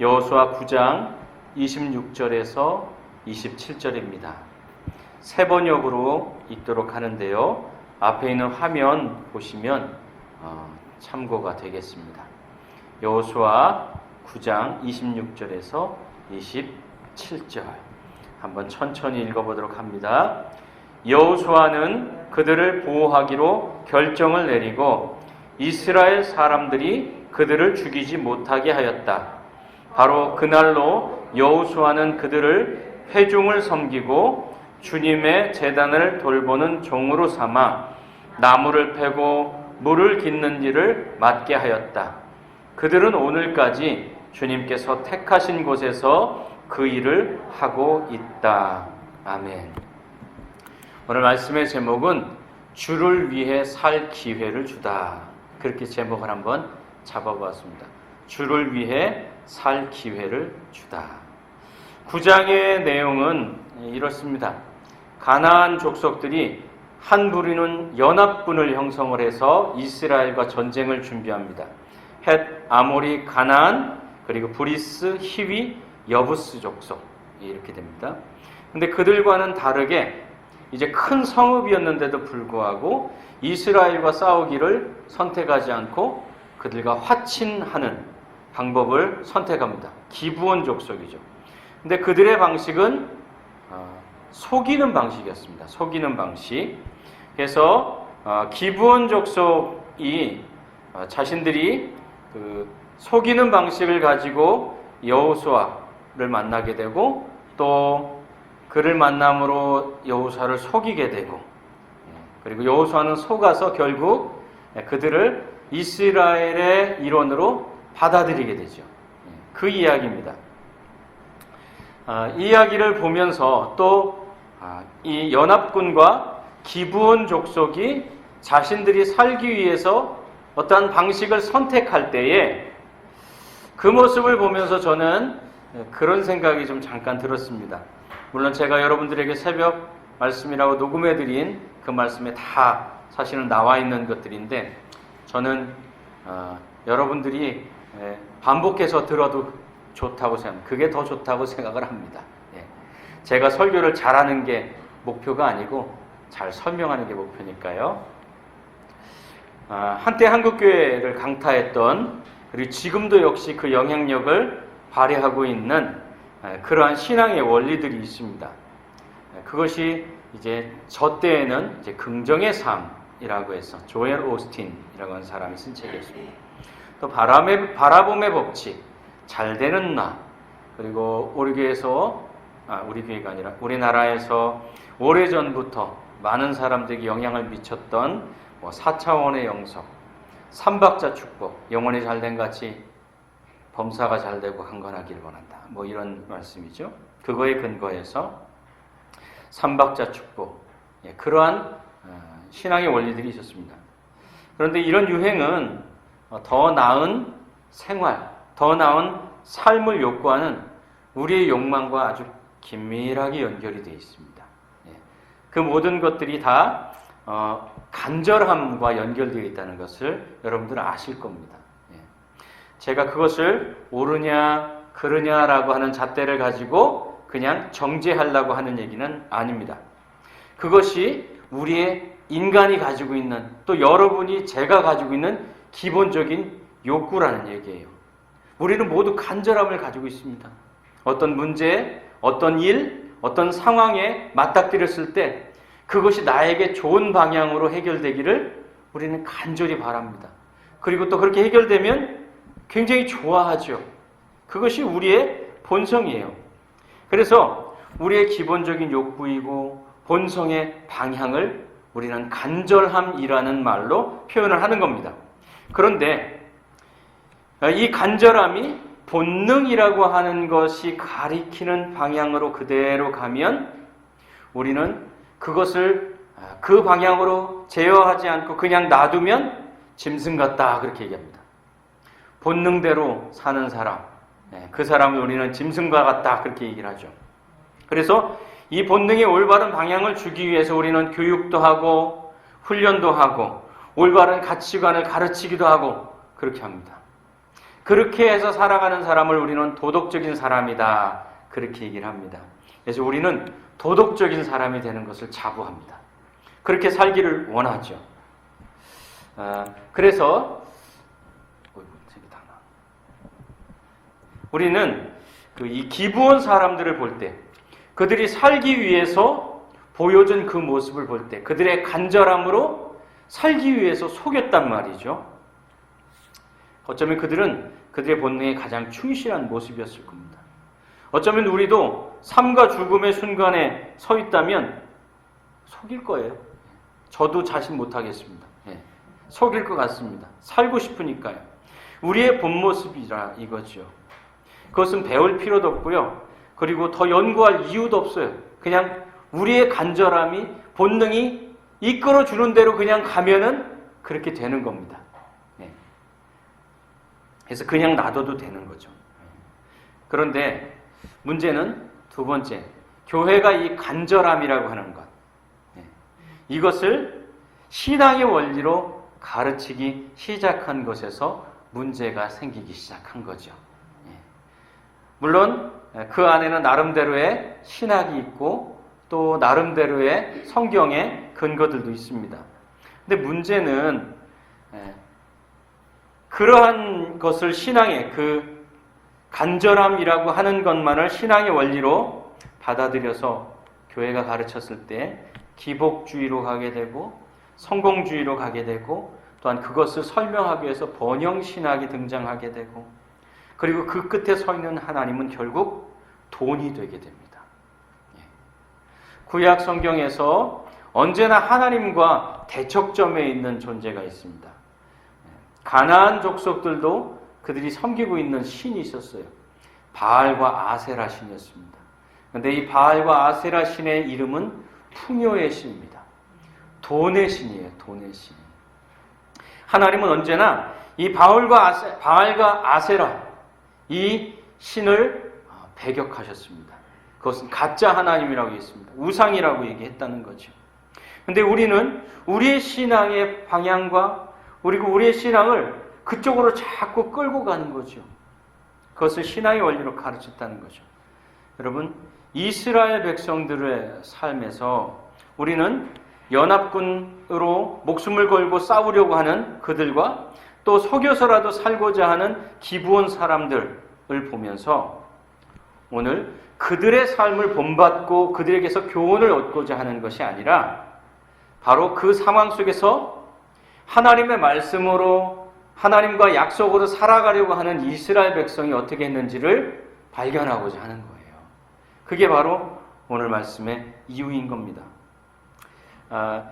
여호수아 9장 26절에서 27절입니다. 세 번역으로 읽도록 하는데요. 앞에 있는 화면 보시면 어, 참고가 되겠습니다. 여호수아 9장 26절에서 27절 한번 천천히 읽어보도록 합니다. 여호수아는 그들을 보호하기로 결정을 내리고 이스라엘 사람들이 그들을 죽이지 못하게 하였다. 바로 그날로 여호수아는 그들을 회중을 섬기고 주님의 재단을 돌보는 종으로 삼아 나무를 패고 물을 깃는 일을 맡게 하였다. 그들은 오늘까지 주님께서 택하신 곳에서 그 일을 하고 있다. 아멘. 오늘 말씀의 제목은 주를 위해 살 기회를 주다. 그렇게 제목을 한번 잡아보았습니다. 주를 위해 살 기회를 주다. 구장의 내용은 이렇습니다. 가나안 족속들이 한 부리는 연합군을 형성을 해서 이스라엘과 전쟁을 준비합니다. 헷, 아모리, 가나안, 그리고 브리스, 히위, 여부스 족속 이렇게 됩니다. 근데 그들과는 다르게 이제 큰 성읍이었는데도 불구하고 이스라엘과 싸우기를 선택하지 않고 그들과 화친하는 방법을 선택합니다. 기부원 족속이죠. 근데 그들의 방식은 어, 속이는 방식이었습니다. 속이는 방식. 그래서 어, 기부원 족속이 어, 자신들이 그 속이는 방식을 가지고 여호수아를 만나게 되고 또 그를 만남으로 여호수아를 속이게 되고 예, 그리고 여호수아는 속아서 결국 그들을 이스라엘의 일원으로 받아들이게 되죠. 예, 그 이야기입니다. 아, 이 이야기를 보면서 또 이 연합군과 기부원 족속이 자신들이 살기 위해서 어떠한 방식을 선택할 때에 그 모습을 보면서 저는 그런 생각이 좀 잠깐 들었습니다. 물론 제가 여러분들에게 새벽 말씀이라고 녹음해드린 그 말씀에 다 사실은 나와 있는 것들인데 저는 어, 여러분들이 에, 반복해서 들어도 좋다고 생각, 그게 더 좋다고 생각을 합니다. 예. 제가 설교를 잘하는 게 목표가 아니고 잘 설명하는 게 목표니까요. 아, 한때 한국교회를 강타했던 그리고 지금도 역시 그 영향력을 발휘하고 있는 에, 그러한 신앙의 원리들이 있습니다. 에, 그것이 이제 저 때에는 이제 긍정의 삶이라고 해서 조엘 오스틴이라고 하는 사람이 쓴 책이었습니다. 또 바람의 바라봄의 법칙, 잘 되는 나, 그리고 우리 교회에서 아, 우리 교회가 아니라 우리나라에서 오래전부터 많은 사람들에게 영향을 미쳤던 뭐 4차원의 영성, 삼박자 축복, 영혼이 잘된 같이 범사가 잘 되고 강건하기를 원한다. 뭐 이런 말씀이죠. 그거에 근거해서 삼박자 축복, 예, 그러한 어, 신앙의 원리들이 있었습니다. 그런데 이런 유행은 어, 더 나은 생활, 더 나은 삶을 욕구하는 우리의 욕망과 아주 긴밀하게 연결이 되어 있습니다. 예, 그 모든 것들이 다 어, 간절함과 연결되어 있다는 것을 여러분들 아실 겁니다. 예. 제가 그것을 옳으냐 그르냐라고 하는 잣대를 가지고 그냥 정죄하려고 하는 얘기는 아닙니다. 그것이 우리의 인간이 가지고 있는 또 여러분이 제가 가지고 있는 기본적인 욕구라는 얘기예요. 우리는 모두 간절함을 가지고 있습니다. 어떤 문제, 어떤 일, 어떤 상황에 맞닥뜨렸을 때 그것이 나에게 좋은 방향으로 해결되기를 우리는 간절히 바랍니다. 그리고 또 그렇게 해결되면 굉장히 좋아하죠. 그것이 우리의 본성이에요. 그래서 우리의 기본적인 욕구이고 본성의 방향을 우리는 간절함이라는 말로 표현을 하는 겁니다. 그런데 이 간절함이 본능이라고 하는 것이 가리키는 방향으로 그대로 가면 우리는 그것을 그 방향으로 제어하지 않고 그냥 놔두면 짐승 같다 그렇게 얘기합니다. 본능대로 사는 사람, 그 사람을 우리는 짐승과 같다 그렇게 얘기를 하죠. 그래서 이 본능의 올바른 방향을 주기 위해서 우리는 교육도 하고 훈련도 하고 올바른 가치관을 가르치기도 하고 그렇게 합니다. 그렇게 해서 살아가는 사람을 우리는 도덕적인 사람이다. 그렇게 얘기를 합니다. 그래서 우리는 도덕적인 사람이 되는 것을 자부합니다. 그렇게 살기를 원하죠. 아, 그래서. 우리는 그 이 기부원 사람들을 볼 때, 그들이 살기 위해서 보여준 그 모습을 볼 때, 그들의 간절함으로 살기 위해서 속였단 말이죠. 어쩌면 그들은 그들의 본능에 가장 충실한 모습이었을 겁니다. 어쩌면 우리도 삶과 죽음의 순간에 서 있다면 속일 거예요. 저도 자신 못하겠습니다. 예. 속일 것 같습니다. 살고 싶으니까요. 우리의 본 모습이라 이거죠. 그것은 배울 필요도 없고요. 그리고 더 연구할 이유도 없어요. 그냥 우리의 간절함이 본능이 이끌어 주는 대로 그냥 가면은 그렇게 되는 겁니다. 예. 그래서 그냥 놔둬도 되는 거죠. 그런데 문제는 두 번째, 교회가 이 간절함이라고 하는 것. 예. 이것을 신앙의 원리로 가르치기 시작한 것에서 문제가 생기기 시작한 거죠. 예. 물론 그 안에는 나름대로의 신학이 있고 또 나름대로의 성경의 근거들도 있습니다. 근데 문제는 예, 그러한 것을 신앙의 그 간절함이라고 하는 것만을 신앙의 원리로 받아들여서 교회가 가르쳤을 때 기복주의로 가게 되고 성공주의로 가게 되고 또한 그것을 설명하기 위해서 번영신학이 등장하게 되고 그리고 그 끝에 서 있는 하나님은 결국 돈이 되게 됩니다. 예. 구약 성경에서 언제나 하나님과 대척점에 있는 존재가 있습니다. 예. 가나안 족속들도 그들이 섬기고 있는 신이 있었어요. 바알과 아세라 신이었습니다. 그런데 이 바알과 아세라 신의 이름은 풍요의 신입니다. 돈의 신이에요. 돈의 신. 하나님은 언제나 이 바울과 아세, 바알과 아세라 이 신을 배격하셨습니다. 그것은 가짜 하나님이라고 했습니다. 우상이라고 얘기했다는 거죠. 근데 우리는 우리의 신앙의 방향과 그리고 우리의 신앙을 그쪽으로 자꾸 끌고 가는 거죠. 그것을 신앙의 원리로 가르쳤다는 거죠. 여러분, 이스라엘 백성들의 삶에서 우리는 연합군으로 목숨을 걸고 싸우려고 하는 그들과 또 속여서라도 살고자 하는 기부원 사람들을 보면서 오늘 그들의 삶을 본받고 그들에게서 교훈을 얻고자 하는 것이 아니라 바로 그 상황 속에서 하나님의 말씀으로 하나님과 약속으로 살아가려고 하는 이스라엘 백성이 어떻게 했는지를 발견하고자 하는 거예요. 그게 바로 오늘 말씀의 이유인 겁니다. 아,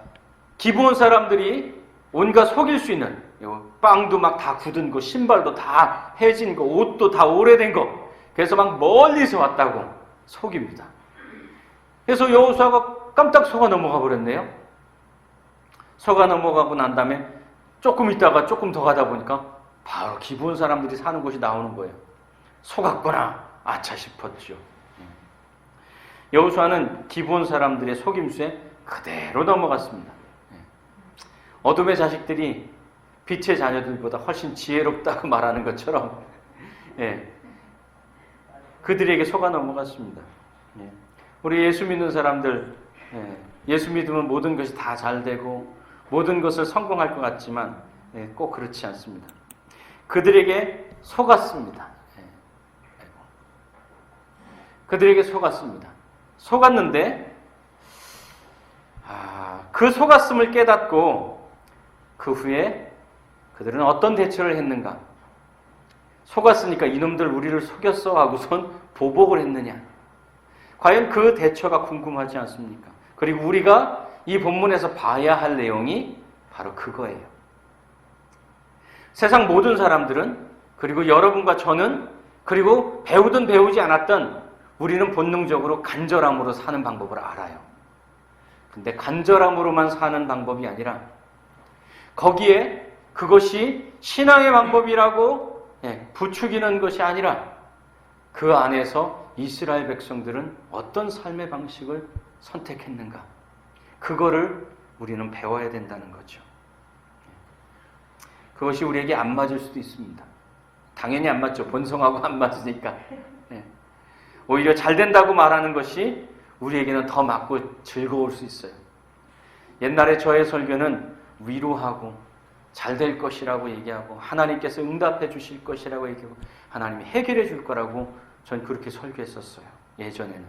기부원 사람들이 온갖 속일 수 있는 빵도 막 다 굳은 거, 신발도 다 해진 거, 옷도 다 오래된 거, 그래서 막 멀리서 왔다고 속입니다. 그래서 여호수아가 깜짝 속아 넘어가 버렸네요. 속아 넘어가고 난 다음에 조금 있다가 조금 더 가다 보니까 바로 기부원 사람들이 사는 곳이 나오는 거예요. 속았구나, 아차 싶었죠. 여호수아는 기부원 사람들의 속임수에 그대로 넘어갔습니다. 어둠의 자식들이 빛의 자녀들보다 훨씬 지혜롭다고 말하는 것처럼 예, 그들에게 속아 넘어갔습니다. 예, 우리 예수 믿는 사람들 예, 예수 믿으면 모든 것이 다 잘 되고 모든 것을 성공할 것 같지만 예, 꼭 그렇지 않습니다. 그들에게 속았습니다. 예, 그들에게 속았습니다. 속았는데 아, 그 속았음을 깨닫고 그 후에 그들은 어떤 대처를 했는가? 속았으니까 이놈들 우리를 속였어 하고선 보복을 했느냐? 과연 그 대처가 궁금하지 않습니까? 그리고 우리가 이 본문에서 봐야 할 내용이 바로 그거예요. 세상 모든 사람들은 그리고 여러분과 저는 그리고 배우든 배우지 않았던 우리는 본능적으로 간절함으로 사는 방법을 알아요. 근데 간절함으로만 사는 방법이 아니라 거기에 그것이 신앙의 방법이라고 예, 부추기는 것이 아니라 그 안에서 이스라엘 백성들은 어떤 삶의 방식을 선택했는가? 그거를 우리는 배워야 된다는 거죠. 그것이 우리에게 안 맞을 수도 있습니다. 당연히 안 맞죠. 본성하고 안 맞으니까. 예. 오히려 잘 된다고 말하는 것이 우리에게는 더 맞고 즐거울 수 있어요. 옛날에 저의 설교는 위로하고 잘 될 것이라고 얘기하고 하나님께서 응답해 주실 것이라고 얘기하고 하나님이 해결해 줄 거라고 전 그렇게 설교했었어요. 예전에는.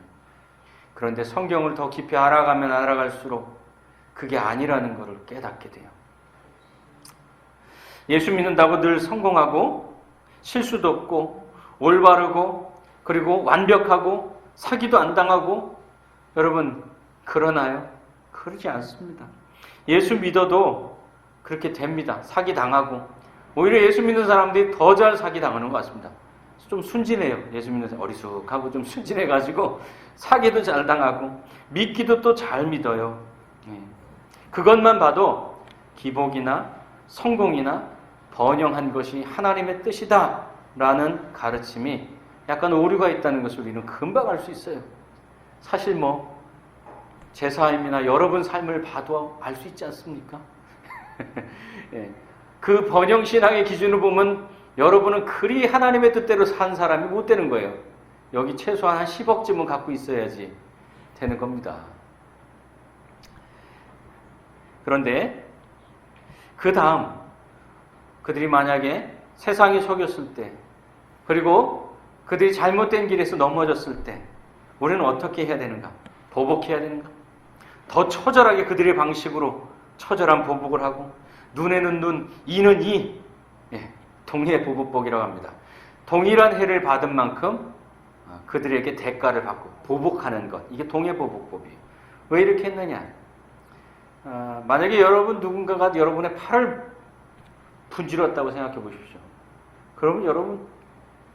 그런데 성경을 더 깊이 알아가면 알아갈수록 그게 아니라는 것을 깨닫게 돼요. 예수 믿는다고 늘 성공하고 실수도 없고 올바르고 그리고 완벽하고 사기도 안 당하고 여러분 그러나요? 그러지 않습니다. 예수 믿어도 그렇게 됩니다. 사기 당하고 오히려 예수 믿는 사람들이 더 잘 사기 당하는 것 같습니다. 좀 순진해요. 예수 믿는 사람 어리숙하고 좀 순진해가지고 사기도 잘 당하고 믿기도 또 잘 믿어요. 예. 그것만 봐도 기복이나 성공이나 번영한 것이 하나님의 뜻이다 라는 가르침이 약간 오류가 있다는 것을 우리는 금방 알 수 있어요. 사실 뭐 제 삶이나 여러분 삶을 봐도 알 수 있지 않습니까? 예. 그 번영 신앙의 기준을 보면 여러분은 그리 하나님의 뜻대로 산 사람이 못 되는 거예요. 여기 최소한 한 10억쯤은 갖고 있어야지 되는 겁니다. 그런데 그 다음 그들이 만약에 세상이 속였을 때 그리고 그들이 잘못된 길에서 넘어졌을 때 우리는 어떻게 해야 되는가? 보복해야 되는가? 더 처절하게 그들의 방식으로 처절한 보복을 하고 눈에는 눈, 이는 이 예, 동일의 보복복이라고 합니다. 동일한 해를 받은 만큼 어, 그들에게 대가를 받고 보복하는 것 이게 동해 보복법이에요. 왜 이렇게 했느냐? 어, 만약에 여러분 누군가가 여러분의 팔을 분질렀다고 생각해 보십시오. 그러면 여러분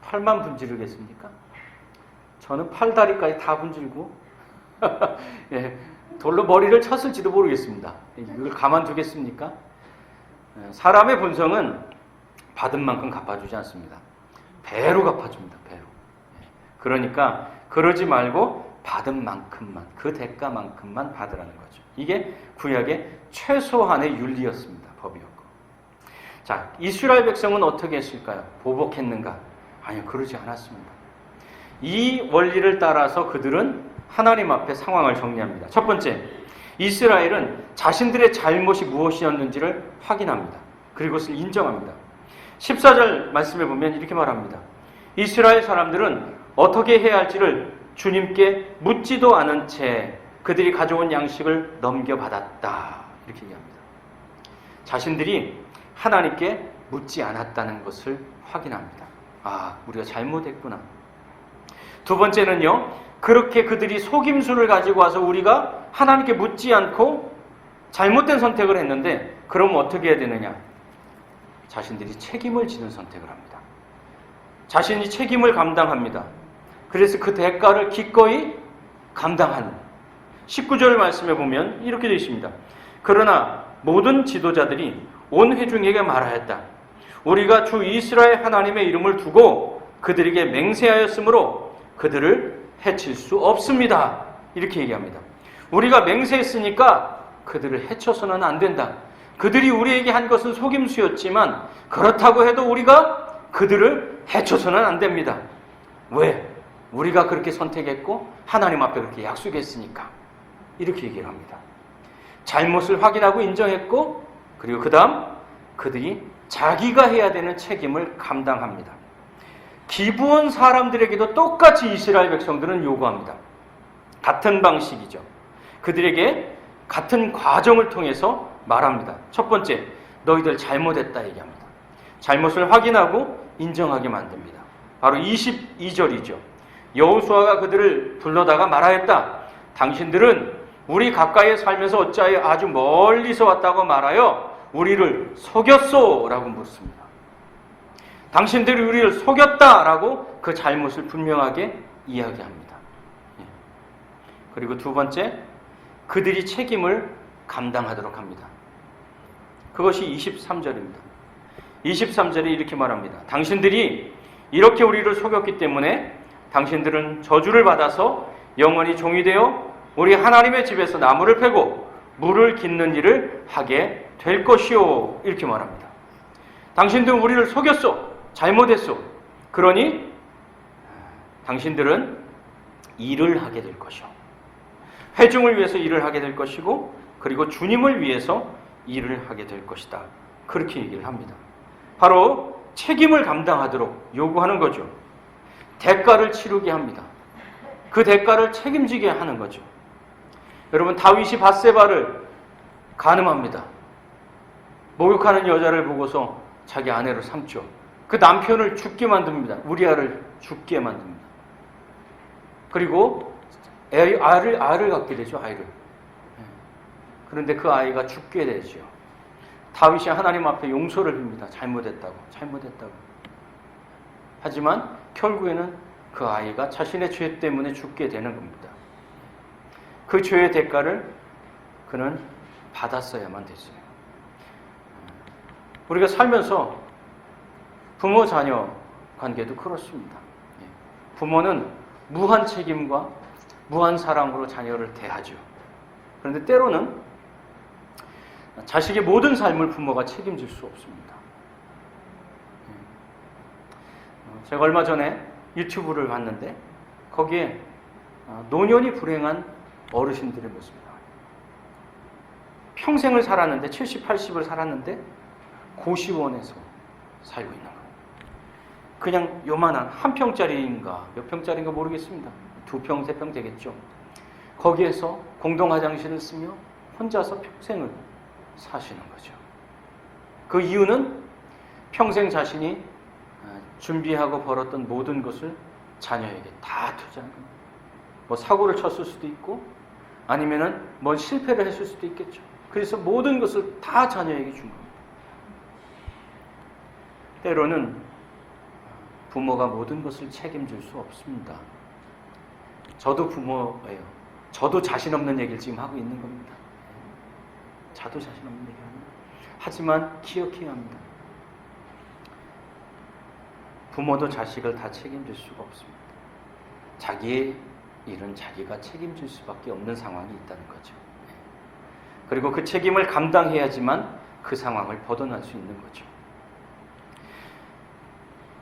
팔만 분지르겠습니까? 저는 팔 다리까지 다 분질고 예, 돌로 머리를 쳤을지도 모르겠습니다. 이걸 가만두겠습니까? 예, 사람의 본성은 받은 만큼 갚아주지 않습니다. 배로 갚아줍니다. 배로. 예, 그러니까 그러지 말고 받은 만큼만 그 대가만큼만 받으라는 거죠. 이게 구약의 최소한의 윤리였습니다. 법이었고. 자, 이스라엘 백성은 어떻게 했을까요? 보복했는가? 아니요, 그러지 않았습니다. 이 원리를 따라서 그들은 하나님 앞에 상황을 정리합니다. 첫 번째, 이스라엘은 자신들의 잘못이 무엇이었는지를 확인합니다. 그리고 그것을 인정합니다. 14절 말씀에 보면 이렇게 말합니다. 이스라엘 사람들은 어떻게 해야 할지를 주님께 묻지도 않은 채 그들이 가져온 양식을 넘겨받았다. 이렇게 얘기합니다. 자신들이 하나님께 묻지 않았다는 것을 확인합니다. 아, 우리가 잘못했구나. 두 번째는요, 그렇게 그들이 속임수를 가지고 와서 우리가 하나님께 묻지 않고 잘못된 선택을 했는데, 그럼 어떻게 해야 되느냐? 자신들이 책임을 지는 선택을 합니다. 자신이 책임을 감당합니다. 그래서 그 대가를 기꺼이 감당하는. 19절 말씀에 보면 이렇게 되어 있습니다. 그러나 모든 지도자들이 온 회중에게 말하였다. 우리가 주 이스라엘 하나님의 이름을 두고 그들에게 맹세하였으므로 그들을 해칠 수 없습니다. 이렇게 얘기합니다. 우리가 맹세했으니까 그들을 해쳐서는 안 된다. 그들이 우리에게 한 것은 속임수였지만 그렇다고 해도 우리가 그들을 해쳐서는 안 됩니다. 왜? 우리가 그렇게 선택했고 하나님 앞에 그렇게 약속했으니까 이렇게 얘기를 합니다. 잘못을 확인하고 인정했고 그리고 그 다음 그들이 자기가 해야 되는 책임을 감당합니다. 기부원 사람들에게도 똑같이 이스라엘 백성들은 요구합니다. 같은 방식이죠. 그들에게 같은 과정을 통해서 말합니다. 첫 번째, 너희들 잘못했다 얘기합니다. 잘못을 확인하고 인정하게 만듭니다. 바로 22절이죠. 여호수아가 그들을 불러다가 말하였다. 당신들은 우리 가까이에 살면서 어찌하여 아주 멀리서 왔다고 말하여 우리를 속였소라고 묻습니다. 당신들이 우리를 속였다라고 그 잘못을 분명하게 이야기합니다. 예. 그리고 두 번째, 그들이 책임을 감당하도록 합니다. 그것이 23절입니다. 23절에 이렇게 말합니다. 당신들이 이렇게 우리를 속였기 때문에 당신들은 저주를 받아서 영원히 종이 되어 우리 하나님의 집에서 나무를 패고 물을 깃는 일을 하게 될 것이요. 이렇게 말합니다. 당신들은 우리를 속였어. 잘못했소. 그러니 당신들은 일을 하게 될 것이요. 회중을 위해서 일을 하게 될 것이고 그리고 주님을 위해서 일을 하게 될 것이다. 그렇게 얘기를 합니다. 바로 책임을 감당하도록 요구하는 거죠. 대가를 치르게 합니다. 그 대가를 책임지게 하는 거죠. 여러분 다윗이 바세바를 가늠합니다. 목욕하는 여자를 보고서 자기 아내로 삼죠. 그 남편을 죽게 만듭니다. 우리아를 죽게 만듭니다. 그리고 애, 알을 알을 갖게 되죠. 아이를. 예. 그런데 그 아이가 죽게 되죠. 다윗이 하나님 앞에 용서를 빕니다. 잘못했다고, 잘못했다고. 하지만 결국에는 그 아이가 자신의 죄 때문에 죽게 되는 겁니다. 그 죄의 대가를 그는 받았어야만 됐어요. 우리가 살면서 부모 자녀 관계도 그렇습니다. 예. 부모는 무한 책임과 무한 사랑으로 자녀를 대하죠. 그런데 때로는 자식의 모든 삶을 부모가 책임질 수 없습니다. 예. 어, 제가 얼마 전에 유튜브를 봤는데 거기에 어, 노년이 불행한 어르신들의 모습이 나와요. 평생을 살았는데 70, 80을 살았는데 고시원에서 살고 있는 거예요. 그냥 요만한 한 평짜리인가 몇 평짜리인가 모르겠습니다. 두 평, 세 평 되겠죠. 거기에서 공동 화장실을 쓰며 혼자서 평생을 사시는 거죠. 그 이유는 평생 자신이 어, 준비하고 벌었던 모든 것을 자녀에게 다 투자한 겁니다. 뭐 사고를 쳤을 수도 있고 아니면은 뭐 실패를 했을 수도 있겠죠. 그래서 모든 것을 다 자녀에게 준 겁니다. 때로는 부모가 모든 것을 책임질 수 없습니다. 저도 부모예요. 저도 자신 없는 얘기를 지금 하고 있는 겁니다. 저도 자신 없는 얘기를 합니다. 하지만 기억해야 합니다. 부모도 자식을 다 책임질 수가 없습니다. 자기의 일은 자기가 책임질 수밖에 없는 상황이 있다는 거죠. 그리고 그 책임을 감당해야지만 그 상황을 벗어날 수 있는 거죠.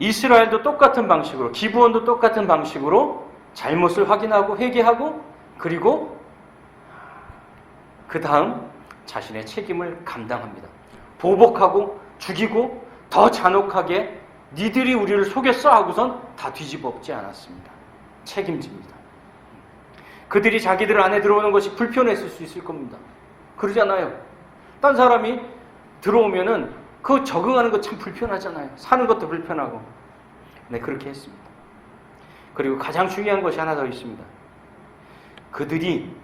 이스라엘도 똑같은 방식으로, 기부원도 똑같은 방식으로 잘못을 확인하고 회개하고 그리고 그 다음 자신의 책임을 감당합니다. 보복하고 죽이고 더 잔혹하게 니들이 우리를 속였어 하고선 다 뒤집어 엎지 않았습니다. 책임집니다. 그들이 자기들 안에 들어오는 것이 불편했을 수 있을 겁니다. 그러잖아요. 딴 사람이 들어오면은 그 적응하는 거참 불편하잖아요. 사는 것도 불편하고. 네, 그렇게 했습니다. 그리고 가장 중요한 것이 하나 더 있습니다. 그들이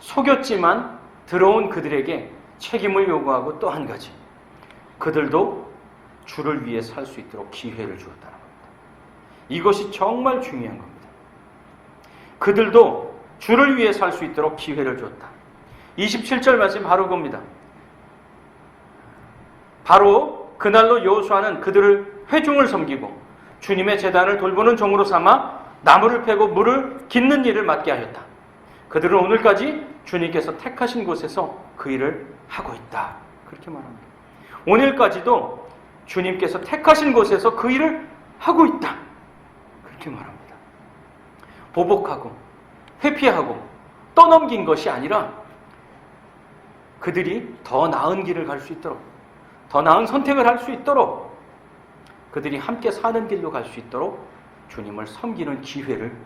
속였지만 들어온 그들에게 책임을 요구하고 또 한 가지. 그들도 주를 위해 살 수 있도록 기회를 주었다는 겁니다. 이것이 정말 중요한 겁니다. 그들도 주를 위해 살 수 있도록 기회를 줬다. 27절 말씀 바로 겁니다. 바로 그날로 여호수아는 그들을 회중을 섬기고 주님의 재단을 돌보는 종으로 삼아 나무를 패고 물을 깃는 일을 맡게 하였다. 그들은 오늘까지 주님께서 택하신 곳에서 그 일을 하고 있다. 그렇게 말합니다. 오늘까지도 주님께서 택하신 곳에서 그 일을 하고 있다. 그렇게 말합니다. 보복하고 회피하고 떠넘긴 것이 아니라 그들이 더 나은 길을 갈 수 있도록 더 나은 선택을 할 수 있도록 그들이 함께 사는 길로 갈 수 있도록 주님을 섬기는 기회를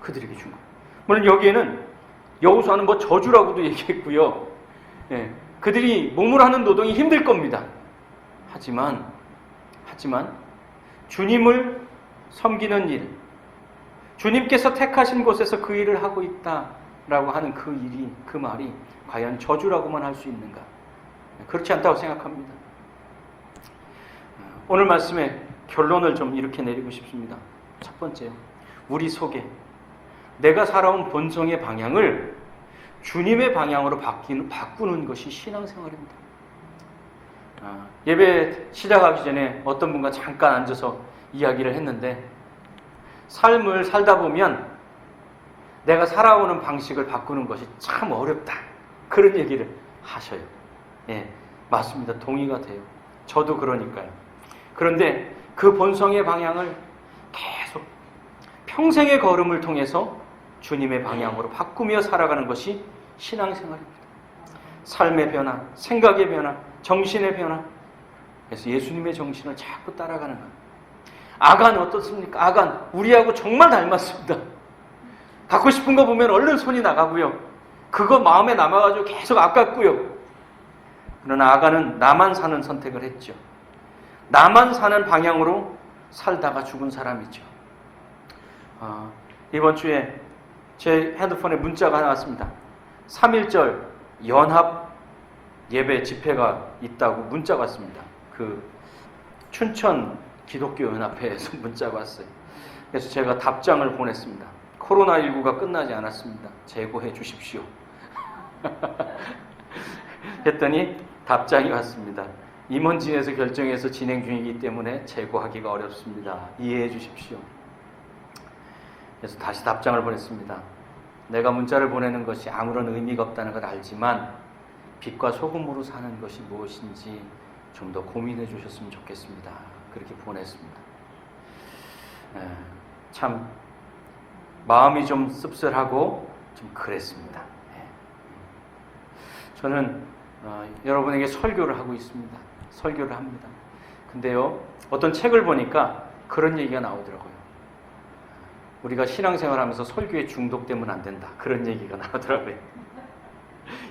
그들에게 준 거예요. 물론 여기에는 여호수아는 뭐 저주라고도 얘기했고요. 예, 그들이 몸을 하는 노동이 힘들 겁니다. 하지만 하지만 주님을 섬기는 일, 주님께서 택하신 곳에서 그 일을 하고 있다라고 하는 그 일이 그 말이 과연 저주라고만 할 수 있는가? 그렇지 않다고 생각합니다. 오늘 말씀의 결론을 좀 이렇게 내리고 싶습니다. 첫 번째, 우리 속에 내가 살아온 본성의 방향을 주님의 방향으로 바뀌는, 바꾸는 것이 신앙생활입니다. 아, 예배 시작하기 전에 어떤 분과 잠깐 앉아서 이야기를 했는데 삶을 살다 보면 내가 살아오는 방식을 바꾸는 것이 참 어렵다. 그런 얘기를 하셔요. 예, 맞습니다. 동의가 돼요. 저도 그러니까요. 그런데 그 본성의 방향을 계속 평생의 걸음을 통해서 주님의 방향으로 바꾸며 살아가는 것이 신앙생활입니다. 삶의 변화, 생각의 변화, 정신의 변화. 그래서 예수님의 정신을 자꾸 따라가는 거예요. 아간 어떻습니까? 아간 우리하고 정말 닮았습니다. 갖고 싶은 거 보면 얼른 손이 나가고요. 그거 마음에 남아가지고 계속 아깝고요. 그러나 아간은 나만 사는 선택을 했죠. 나만 사는 방향으로 살다가 죽은 사람이죠. 아, 이번 주에 제 핸드폰에 문자가 하나 왔습니다. 3.1절 연합 예배 집회가 있다고 문자가 왔습니다. 그 춘천 기독교 연합회에서 문자가 왔어요. 그래서 제가 답장을 보냈습니다. 코로나19가 끝나지 않았습니다. 재고해 주십시오. 했더니 답장이 왔습니다. 임원진에서 결정해서 진행 중이기 때문에 재고하기가 어렵습니다. 이해해 주십시오. 그래서 다시 답장을 보냈습니다. 내가 문자를 보내는 것이 아무런 의미가 없다는 걸 알지만 빛과 소금으로 사는 것이 무엇인지 좀 더 고민해 주셨으면 좋겠습니다. 그렇게 보냈습니다. 에, 참 마음이 좀 씁쓸하고 좀 그랬습니다. 예. 저는 어, 여러분에게 설교를 하고 있습니다. 설교를 합니다. 근데요, 어떤 책을 보니까 그런 얘기가 나오더라고요. 우리가 신앙생활 하면서 설교에 중독되면 안 된다. 그런 얘기가 나오더라고요.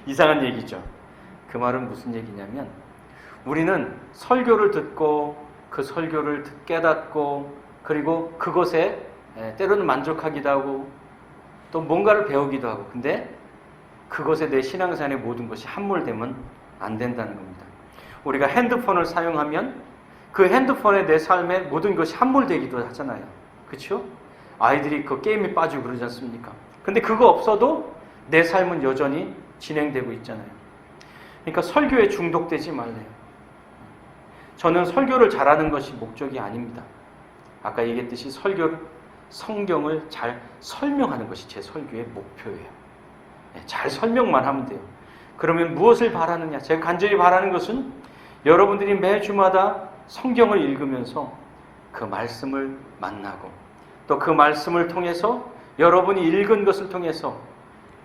이상한 얘기죠. 그 말은 무슨 얘기냐면, 우리는 설교를 듣고 그 설교를 깨닫고 그리고 그것에 에, 때로는 만족하기도 하고 또 뭔가를 배우기도 하고 근데 그것에 내 신앙생활의 모든 것이 함몰되면 안 된다는 겁니다. 우리가 핸드폰을 사용하면 그 핸드폰에 내 삶의 모든 것이 함몰되기도 하잖아요. 그렇죠? 아이들이 그 게임에 빠지고 그러지 않습니까? 근데 그거 없어도 내 삶은 여전히 진행되고 있잖아요. 그러니까 설교에 중독되지 말래요. 저는 설교를 잘하는 것이 목적이 아닙니다. 아까 얘기했듯이 설교, 성경을 잘 설명하는 것이 제 설교의 목표예요. 네, 잘 설명만 하면 돼요. 그러면 무엇을 바라느냐? 제가 간절히 바라는 것은 여러분들이 매주마다 성경을 읽으면서 그 말씀을 만나고 또 그 말씀을 통해서 여러분이 읽은 것을 통해서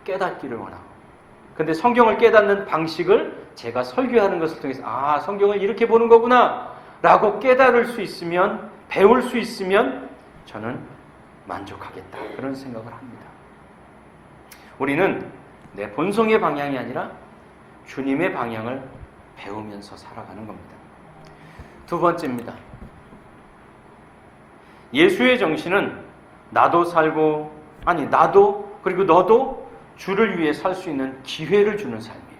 깨닫기를 원하고 근데 성경을 깨닫는 방식을 제가 설교하는 것을 통해서 아 성경을 이렇게 보는 거구나 라고 깨달을 수 있으면 배울 수 있으면 저는 만족하겠다 그런 생각을 합니다. 우리는 내 본성의 방향이 아니라 주님의 방향을 배우면서 살아가는 겁니다. 두 번째입니다. 예수의 정신은 나도 살고 아니 나도 그리고 너도 주를 위해 살 수 있는 기회를 주는 삶이에요.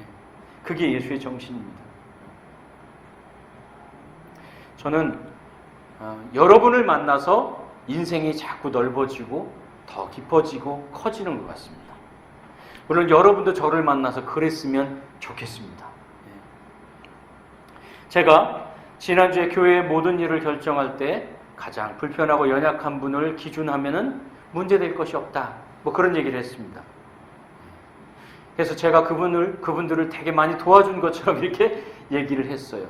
예. 그게 예수의 정신입니다. 저는 어, 여러분을 만나서 인생이 자꾸 넓어지고 더 깊어지고 커지는 것 같습니다. 물론 여러분도 저를 만나서 그랬으면 좋겠습니다. 예. 제가 지난주에 교회의 모든 일을 결정할 때 가장 불편하고 연약한 분을 기준하면은 문제될 것이 없다. 뭐 그런 얘기를 했습니다. 그래서 제가 그분을 그분들을 되게 많이 도와준 것처럼 이렇게 얘기를 했어요.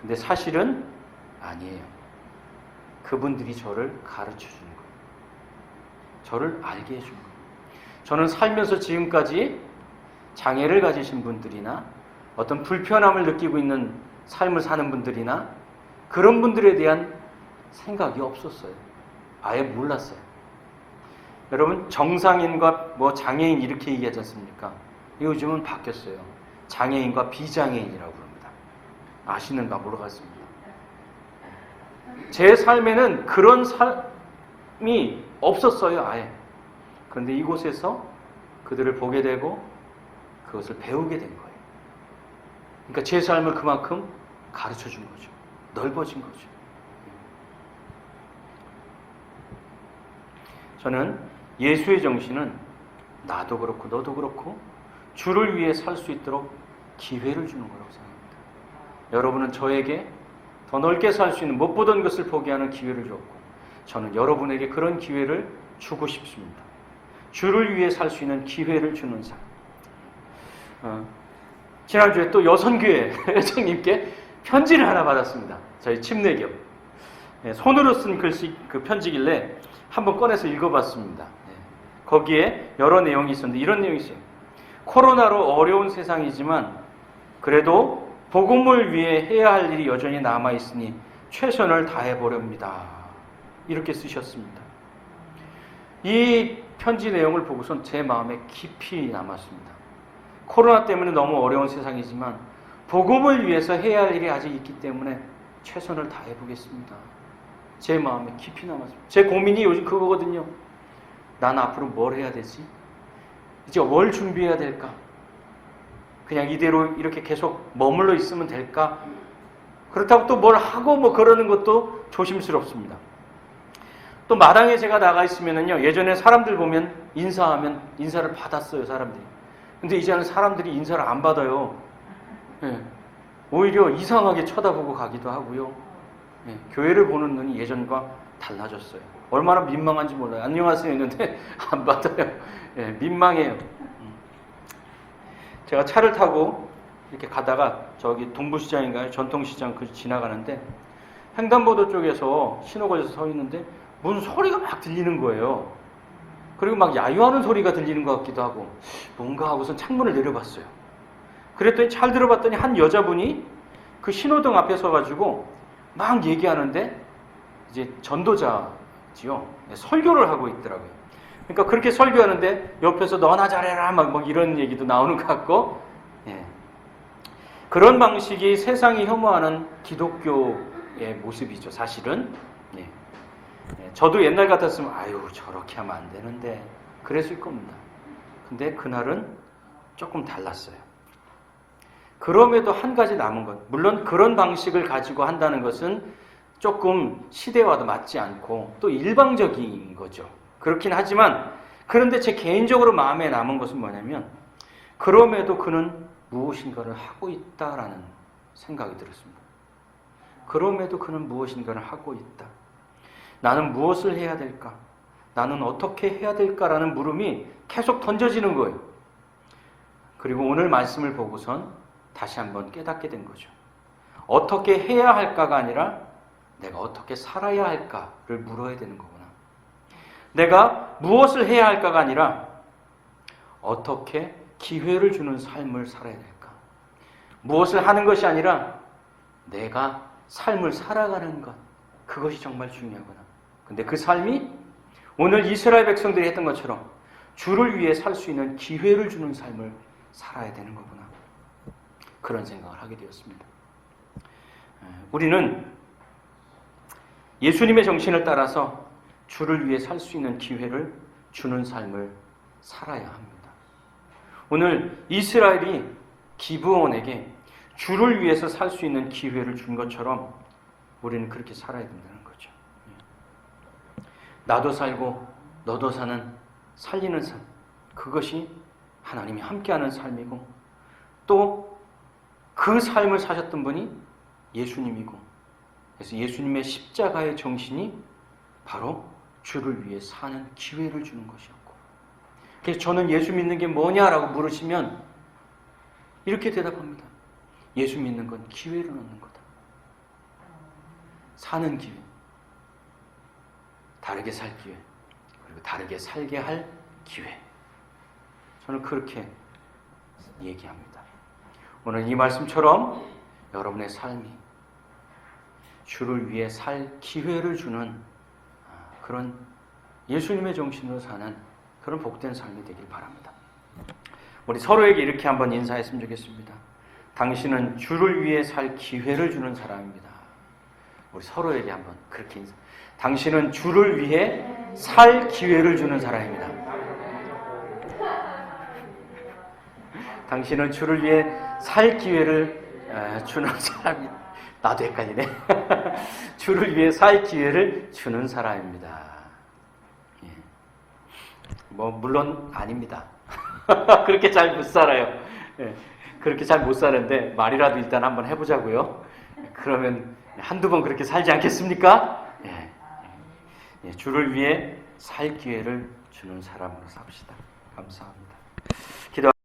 근데 사실은 아니에요. 그분들이 저를 가르쳐 주는 거예요. 저를 알게 해준 거예요. 저는 살면서 지금까지 장애를 가지신 분들이나 어떤 불편함을 느끼고 있는 삶을 사는 분들이나 그런 분들에 대한 생각이 없었어요. 아예 몰랐어요. 여러분 정상인과 뭐 장애인 이렇게 얘기하지 않습니까? 요즘은 바뀌었어요. 장애인과 비장애인이라고 합니다. 아시는가 모르겠습니다. 제 삶에는 그런 삶이 없었어요, 아예. 그런데 이곳에서 그들을 보게 되고 그것을 배우게 된 거예요. 그러니까 제 삶을 그만큼 가르쳐 준 거죠. 넓어진 거죠. 저는 예수의 정신은 나도 그렇고 너도 그렇고 주를 위해 살 수 있도록 기회를 주는 거라고 생각합니다. 여러분은 저에게 더 넓게 살 수 있는 못 보던 것을 포기하는 기회를 줬고 저는 여러분에게 그런 기회를 주고 싶습니다. 주를 위해 살 수 있는 기회를 주는 삶. 어, 지난주에 또 여선교회 회장님께 편지를 하나 받았습니다. 저희 침례교. 예, 손으로 쓴 글씨 그 편지길래 한번 꺼내서 읽어봤습니다. 예, 거기에 여러 내용이 있었는데 이런 내용이 있어요. 코로나로 어려운 세상이지만 그래도 복음을 위해 해야 할 일이 여전히 남아 있으니 최선을 다해 보렵니다. 이렇게 쓰셨습니다. 이 편지 내용을 보고선 제 마음에 깊이 남았습니다. 코로나 때문에 너무 어려운 세상이지만 복음을 위해서 해야 할 일이 아직 있기 때문에 최선을 다해 보겠습니다. 제 마음에 깊이 남았습니다. 제 고민이 요즘 그거거든요. 난 앞으로 뭘 해야 되지? 이제 뭘 준비해야 될까? 그냥 이대로 이렇게 계속 머물러 있으면 될까? 그렇다고 또 뭘 하고 뭐 그러는 것도 조심스럽습니다. 또 마당에 제가 나가 있으면은요, 예전에 사람들 보면 인사하면 인사를 받았어요, 사람들이. 근데 이제는 사람들이 인사를 안 받아요. 예. 오히려 이상하게 쳐다보고 가기도 하고요. 예. 교회를 보는 눈이 예전과 달라졌어요. 얼마나 민망한지 몰라요. 안녕하세요 했는데 안 받아요. 예, 민망해요. 음. 제가 차를 타고 이렇게 가다가 저기 동부시장인가요? 전통시장 그 지나가는데 횡단보도 쪽에서 신호 걸려서 서 있는데 무슨 소리가 막 들리는 거예요. 그리고 막 야유하는 소리가 들리는 것 같기도 하고 뭔가 하고선 창문을 내려봤어요. 그랬더니 잘 들어봤더니 한 여자분이 그 신호등 앞에 서가지고 막 얘기하는데 이제 전도자지요. 네, 설교를 하고 있더라고요. 그러니까 그렇게 설교하는데 옆에서 너나 잘해라 막, 막 이런 얘기도 나오는 것 같고 예. 그런 방식이 세상이 혐오하는 기독교의 모습이죠. 사실은 예. 예, 저도 옛날 같았으면 아유 저렇게 하면 안 되는데 그랬을 겁니다. 근데 그날은 조금 달랐어요. 그럼에도 한 가지 남은 것. 물론 그런 방식을 가지고 한다는 것은 조금 시대와도 맞지 않고 또 일방적인 거죠. 그렇긴 하지만 그런데 제 개인적으로 마음에 남은 것은 뭐냐면 그럼에도 그는 무엇인가를 하고 있다라는 생각이 들었습니다. 그럼에도 그는 무엇인가를 하고 있다. 나는 무엇을 해야 될까? 나는 어떻게 해야 될까라는 물음이 계속 던져지는 거예요. 그리고 오늘 말씀을 보고선 다시 한번 깨닫게 된 거죠. 어떻게 해야 할까가 아니라 내가 어떻게 살아야 할까를 물어야 되는 거구나. 내가 무엇을 해야 할까가 아니라 어떻게 기회를 주는 삶을 살아야 될까. 무엇을 하는 것이 아니라 내가 삶을 살아가는 것. 그것이 정말 중요하구나. 근데 그 삶이 오늘 이스라엘 백성들이 했던 것처럼 주를 위해 살 수 있는 기회를 주는 삶을 살아야 되는 거구나. 그런 생각을 하게 되었습니다. 우리는 예수님의 정신을 따라서 주를 위해 살 수 있는 기회를 주는 삶을 살아야 합니다. 오늘 이스라엘이 기브온에게 주를 위해서 살 수 있는 기회를 준 것처럼 우리는 그렇게 살아야 된다는 거죠. 나도 살고 너도 사는 살리는 삶. 그것이 하나님이 함께하는 삶이고 또 그 삶을 사셨던 분이 예수님이고 그래서 예수님의 십자가의 정신이 바로 주를 위해 사는 기회를 주는 것이었고 그래서 저는 예수 믿는 게 뭐냐라고 물으시면 이렇게 대답합니다. 예수 믿는 건 기회를 얻는 거다. 사는 기회. 다르게 살 기회. 그리고 다르게 살게 할 기회. 저는 그렇게 얘기합니다. 오늘 이 말씀처럼 여러분의 삶이 주를 위해 살 기회를 주는 그런 예수님의 정신으로 사는 그런 복된 삶이 되길 바랍니다. 우리 서로에게 이렇게 한번 인사했으면 좋겠습니다. 당신은 주를 위해 살 기회를 주는 사람입니다. 우리 서로에게 한번 그렇게 인사. 당신은 주를 위해 살 기회를 주는 사람입니다. 당신은 주를 위해 살 기회를 주는 사람입니다. 나도 헷갈리네. 주를 위해 살 기회를 주는 사람입니다. 예. 뭐 물론 아닙니다. 그렇게 잘 못 살아요. 예. 그렇게 잘 못 사는데 말이라도 일단 한번 해보자고요. 그러면 한두 번 그렇게 살지 않겠습니까? 예. 예. 주를 위해 살 기회를 주는 사람으로 삽시다. 감사합니다. 기도.